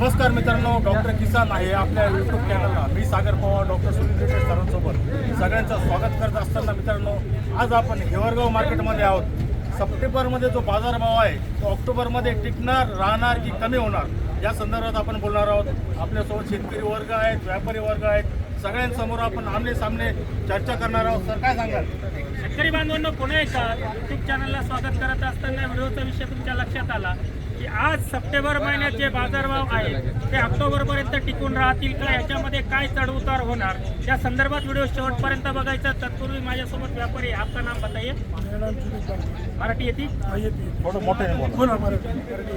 नमस्कार मित्रांनो डॉक्टर किसान आहे आपल्या युट्यूब चॅनलला मी सागर पवार डॉक्टर सुनील सरांसोबत सगळ्यांचं स्वागत करत असताना मित्रांनो आज आपण हिवरगाव मार्केटमध्ये आहोत. सप्टेंबरमध्ये जो बाजारभाव आहे तो ऑक्टोबरमध्ये टिकणार राहणार की कमी होणार? या संदर्भात आपण बोलणार आहोत. आपल्यासोबत शेतकरी वर्ग आहेत व्यापारी वर्ग आहेत. सगळ्यांसमोर आपण आमने सामने चर्चा करणार आहोत. सर काय सांगाल? शेतकरी बांधवांना पुन्हा एकदा युट्यूब चॅनलला स्वागत करत असताना व्हिडिओचा विषय तुमच्या लक्षात आला. की आज सप्टेंबर महिन्यात जे बाजारभाव आहे ते ऑक्टोबरपर्यंत टिकून राहतील का? याच्यामध्ये काय चढउतार होणार? त्या संदर्भात व्हिडिओ शेवटपर्यंत बघायचा तत्पूर्वी माझ्यासोबत व्यापारी. आपका नाम बताइए. मराठी येते? थोडं मोठे बोला. मराठी.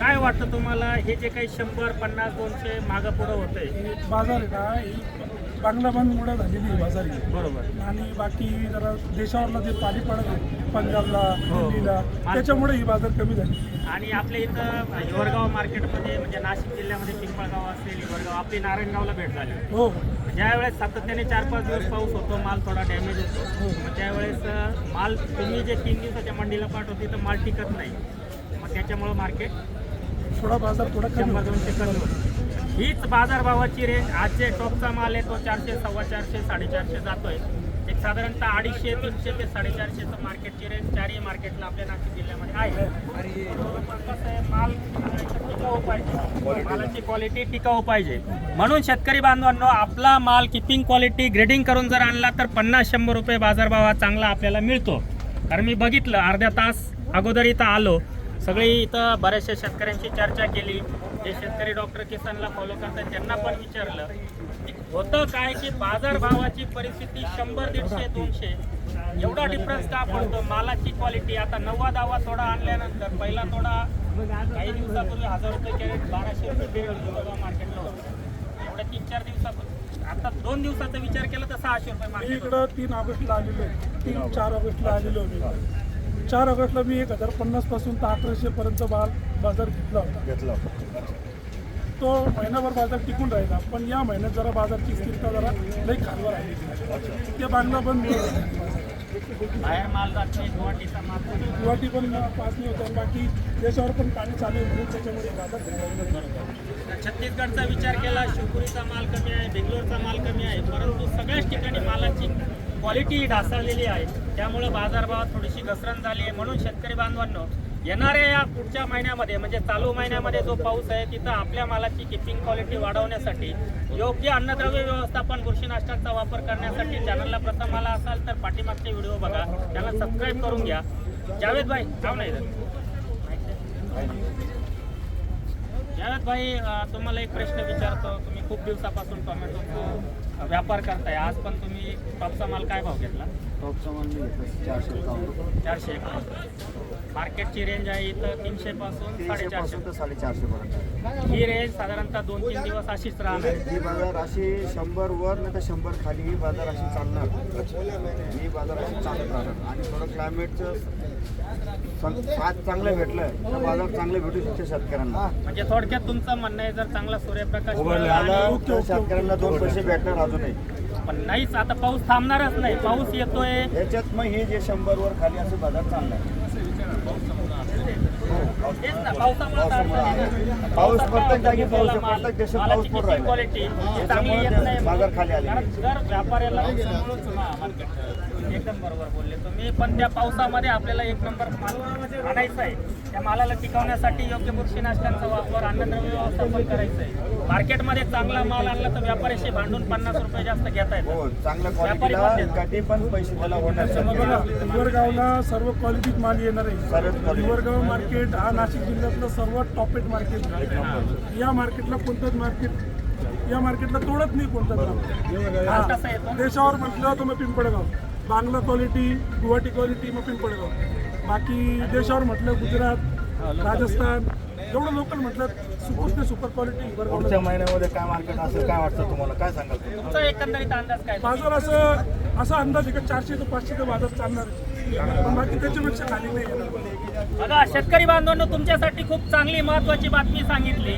काय वाटतं तुम्हाला? हे जे काही शंभर पन्नास दोनशे मागं पुढं होतंय? बाजार आहे ना ही बांगला बंदमुळे झालेली आहे बाजार. ही. बरोबर. आणि बाकी जरा देशावरला जे पाणी पडत आहे पंजाबला हो. दिल्लीला त्याच्यामुळे ही बाजार कमी झाली. आणि आपल्या इथं हिवरगाव मार्केटमध्ये म्हणजे नाशिक जिल्ह्यामध्ये पिंपळगाव असेल हिवरगाव आपली नारायणगावला भेट झाली. हो. ज्या वेळेस सातत्याने चार पाच दिवस पाऊस होतो माल थोडा डॅमेज होतो. मग त्यावेळेस अं, माल तुम्ही जे तीन दिवसाच्या मंडीला पाठवते तर माल टिकत नाही. मग त्याच्यामुळं मार्केट थोडा बाजार थोडा कमी शंभर होता. दोनशे कमी होतं. हीच बाजारभावाची रेंज आज जे टॉपचा माल आहे तो चारशे सव्वा चारशे साडेचारशे जातोय. एक साधारणतः अडीचशे तीनशे ते साडेचारशेचं मार्केटची रेंज चारही मार्केटला आपल्या नाशिक जिल्ह्यामध्ये आहे. पण कसं आहे, माल टिकाऊ पाहिजे. मालाची क्वालिटी टिकाऊ पाहिजे. म्हणून शेतकरी बांधवांनो आपला माल किपिंग क्वालिटी ग्रेडिंग करून जर आणला तर पन्नास शंभर रुपये बाजारभाव हा चांगला आपल्याला मिळतो. कारण मी बघितलं अर्ध्या तास अगोदर इथं आलो. सगळी इथं बऱ्याचशा शेतकऱ्यांची चर्चा केली. जे शेतकरी डॉक्टर किसानला फॉलो करतात त्यांना पण विचारलं की होतं काय की बाजारभावाची परिस्थिती शंभर दीडशे दोनशे एवढा डिफरन्स का पडतो? मालाची क्वालिटी आता नव्वद दावा थोडा आणल्यानंतर पहिला थोडा काही दिवसापूर्वी हजार रुपये कॅरेट बाराशे रुपये मार्केटला होतं एवढ्या तीन चार दिवसापूर्वी. आता दोन दिवसाचा विचार केला तर सहाशे रुपये मार्केट इकडं तीन ऑगस्टला आलेलो आहे. तीन चार ऑगस्टला आलेलो मी चार ऑगस्टला मी एक हजार पन्नासपासून तर अकराशे पर्यंत माल बाजार घेतला होता. घेतलं तो महिनाभर बाजार टिकून राहिला पण या महिन्यात जरा बाजारची स्थिरता जरा लई खालवर आली. ते बांधला पण गुवाहाटी पण पास नाही होतं बाकी देशावर पण पाणी चालू आहे म्हणून त्याच्यामुळे बाजार छत्तीसगडचा विचार केला शिवपुरीचा माल कमी आहे बेंगलोरचा माल कमी आहे परंतु सगळ्याच ठिकाणी मालाची क्वालिटी ढासळलेली आहे. त्यामुळे बाजारभावात थोडीशी घसरण झाली आहे. म्हणून शेतकरी बांधवांनो येणाऱ्या या पुढच्या महिन्यामध्ये म्हणजे चालू महिन्यामध्ये जो पाऊस आहे तिथं आपल्या मालाची किपिंग क्वालिटी वाढवण्यासाठी योग्य अन्नद्रव्य व्यवस्थापन बुरशीनाशकाचा वापर करण्यासाठी चॅनलला प्रथम आला असाल तर पाठीमागचे व्हिडिओ बघा. त्याला सबस्क्राईब करून घ्या. जावेद भाई जाऊ नाही जावेद भाई तुम्हाला एक प्रश्न विचारतो. तुम्ही खूप दिवसापासून टोमॅटोचा व्यापार करताय. आज पण तुम्ही टॉपचा माल काय भाव घेतला? टॉपचा माल मी घेतला चारशे एकावन्न. चारशे एकावन्न. मार्केटची रेंज आहे इथं तीनशे पासून तीनशे साडेचारशे. पासून तर साडेचारशे पर्यंत. ही रेंज साधारणतः दोन तीन दिवस अशीच राहणार. आहे. ही बाजार अशी शंभर वर नाही तर शंभर खाली ही बाजार अशी चालणार. ही बाजार अशी चालत राहणार. आणि थोडं क्लायमेटचं आज चांगलं भेटलं. तर बाजार चांगले भेटू शकते शेतकऱ्यांना. म्हणजे थोडक्यात तुमचं म्हणणं आहे जर चांगला सूर्यप्रकाश मिळाला आला आणि- तर शेतकऱ्यांना दोन पैसे भेटणार अजूनही. पण नाहीच आता पाऊस थांबणारच नाही. पाऊस येतोय. याच्यात मग हे जे शंभर वर खाली असे बाजार चालणार पाऊस प्रत्येक जागी पाऊस प्रत्येक देशात पाऊस पडून राहिला. क्वालिटी ही चांगली येत त्याच्यामुळे नाही बाजार खाली आले. व्यापाऱ्याला मार्केट एकदम बरोबर बोलले तुम्ही. पण त्या पावसामध्ये आपल्याला एक नंबर माल आणायचा आहे. त्या मालाला टिकवण्यासाठी योग्य बुरशीनाशकांचा वापर अन्नद्रव्य व्यवस्थापन करायचं आहे. मार्केटमध्ये चांगला माल आणला तर व्यापाऱ्याशी भांडून पन्नास रुपये जास्त घेता येतात. हो पण पैसे त्याला होणार सर्व क्वालिटीत माल येणार आहे. quality. मार्केट हा नाशिक जिल्ह्यातलं सर्वात टॉपेट मार्केट आहे. या मार्केटला कोणतंच मार्केट या मार्केटला तोडत नाही कोणतंच येतो देशावर म्हटलं तर मग पिंपळगाव. बांगला क्वालिटी गुवाहाटी क्वालिटी मग पिंपळगाव. बाकी देशावर म्हटलं गुजरात राजस्थान एवढं लोकल म्हटलं सुपर ते सुपर क्वालिटी पुढच्या महिन्यामध्ये काय मार्केट असेल काय वाटतं तुम्हाला? काय सांगाल? तुम्ही? तुमचा एकंदरीत अंदाज काय? बाजार असं असा अंदाज आहे का चारशे ते पाचशे ते बाजार चालणार बघा शेतकरी बांधवांनो तुमच्यासाठी खूप चांगली महत्वाची बातमी सांगितली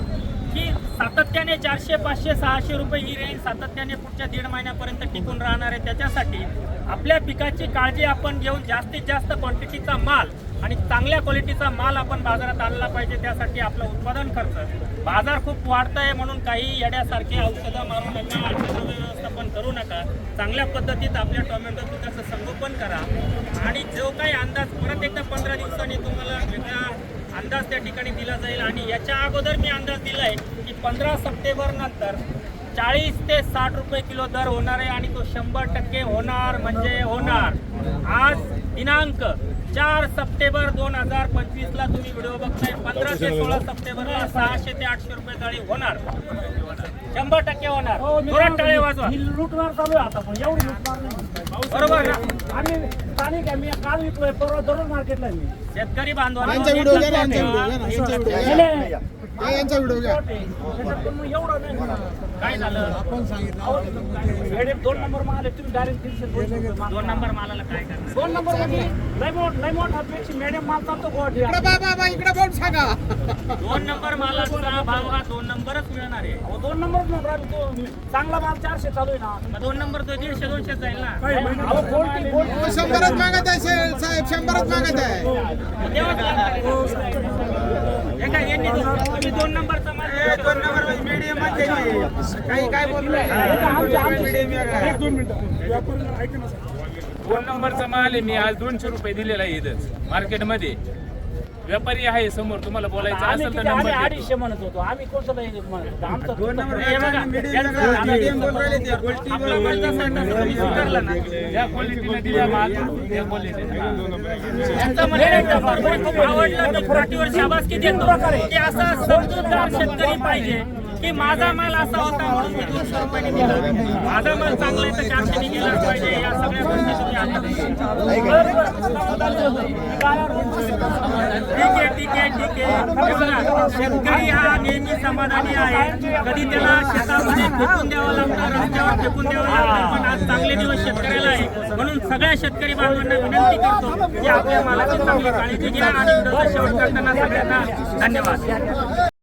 की सातत्याने चारशे पाचशे सहाशे रुपये ही रेंज सातत्याने पुढच्या दीड महिन्यापर्यंत टिकून राहणार आहे. त्याच्यासाठी आपल्या पिकाची काळजी आपण घेऊन जास्तीत जास्त क्वांटिटीचा माल आणि चांगल्या क्वालिटीचा माल आपण बाजारात आणला पाहिजे त्यासाठी आपलं उत्पादन खर्च. बाजार खूप वाढत आहे म्हणून काही येड्यासारखे औषधं मारू नका औषध व्यवस्थापन करू नका. चांगल्या पद्धतीत आपल्या टोमॅटो पिकाचं संगोपन करा. आणि जो काही अंदाज परत एकदा पंधरा दिवसांनी तुम्हाला वेगळा अंदाज त्या ठिकाणी दिला जाईल. आणि याच्या अगोदर मी अंदाज दिला आहे की पंधरा सप्टेंबर नंतर चाळीस ते साठ रुपये किलो दर होणार आहे आणि तो शंभर टक्के होणार म्हणजे होणार. आज दिनांक चार सप्टेंबर दोन हजार पंचवीस ला तुम्ही व्हिडिओ बघताय. पंधरा ते सोळा सप्टेंबरला सहाशे ते आठशे रुपये तळी होणार. शंभर टक्के होणार. जोरात टाळे वाजवा. लुटमार चालू आहे आता पण. एवढी लुटमार नाही. बरोबर ना? आम्ही स्थानिक आहे. मी काल विकलोय परवा दररोज मार्केटला मी. शेतकरी बांधवांनो यांचा व्हिडिओ घ्या. काय झालं? आपण सांगितलं. दोन नंबर माल तुम्ही डायरेक्ट. दोन नंबर मालाला काय करणार? दोन नंबरमध्ये लय मोठ लय मोठा पेक्षा medium माल चालतो गुवाहाटी इकडे बा बाबा इकडे बोट सांगा. दोन नंबर मालाचा भाव हा दोन नंबरच मिळणार आहे. दोन तो चांगला माल चारशे चालू आहे ना. दोन नंबर तो दीडशे दोनशे जाईल ना? शंभरच मागत आहे साहेब शंभरच मागत आहे. हे काय यांनी दो- तुम्ही दोन नंबरचा माल दोन नंबर काही काय दोन मिनिटं दोन नंबरचा माल आहे. मी आज दोनशे रुपये दिलेला आहे मार्केटमध्ये व्यापारी आहे समोर तुम्हाला बोलायचं आम्ही असेल तर किती आम्ही नंबर देतो. अडीचशे म्हणत होतो. आम्ही कोणतं नाही म्हणत होतो. आमचं हे बघा, यांचं- आपला माल जसा आहे तसा तुम्ही स्वीकारला ना. ज्या क्वालिटीने दिला माल त्या क्वालिटीने यांचं म्हणणं आहे, नंबर खूप आवडलं तर पाठीवर शाबासकी देतो. की असा समजूतदार शेतकरी पाहिजे. की माझा माल असा होता म्हणून मी दोनशे रुपयाने दिला माझा माल चांगला आहे तर चारशे गेलाच पाहिजे या सगळ्या गोष्टी तुम्ही आता ठीक आहे ठीक आहे ठीक आहे. बघा, शेतकरी हा नेहमी समाधानी आहे? कधी त्याला शेतामध्ये फेकून द्यावं लागतं रस्त्यावर फेकून द्यावं लागतं पण आज चांगले दिवस शेतकऱ्याला आहे. म्हणून सगळ्या शेतकरी बांधवांना विनंती करतो की आपल्या मालाची चांगली काळजी घ्या आणि शेवट करताना सगळ्यांना धन्यवाद.